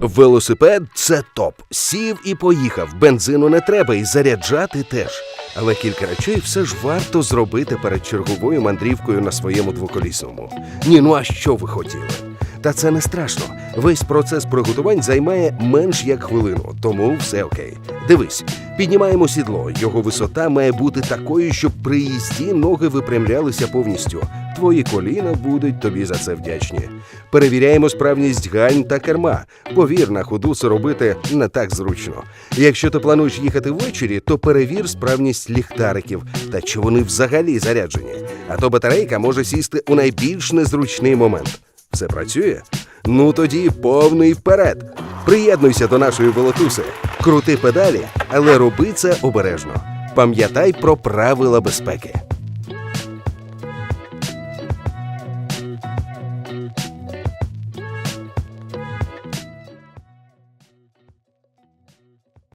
Велосипед це топ. Сів і поїхав. Бензину не треба і заряджати теж. Але кілька речей все ж варто зробити перед черговою мандрівкою на своєму двоколісному. Ні, ну а що ви хотіли? Та це не страшно. Весь процес приготувань займає менш як хвилину, тому все окей. Дивись, піднімаємо сідло. Його висота має бути такою, щоб при їзді ноги випрямлялися повністю. Твої коліна будуть тобі за це вдячні. Перевіряємо справність гальм та керма. Повір, на ходу це робити не так зручно. Якщо ти плануєш їхати ввечері, то перевір справність ліхтариків та чи вони взагалі заряджені. А то батарейка може сісти у найбільш незручний момент. Все працює? Ну тоді повний вперед. Приєднуйся до нашої волотуси, крути педалі, але роби це обережно. Пам'ятай про правила безпеки.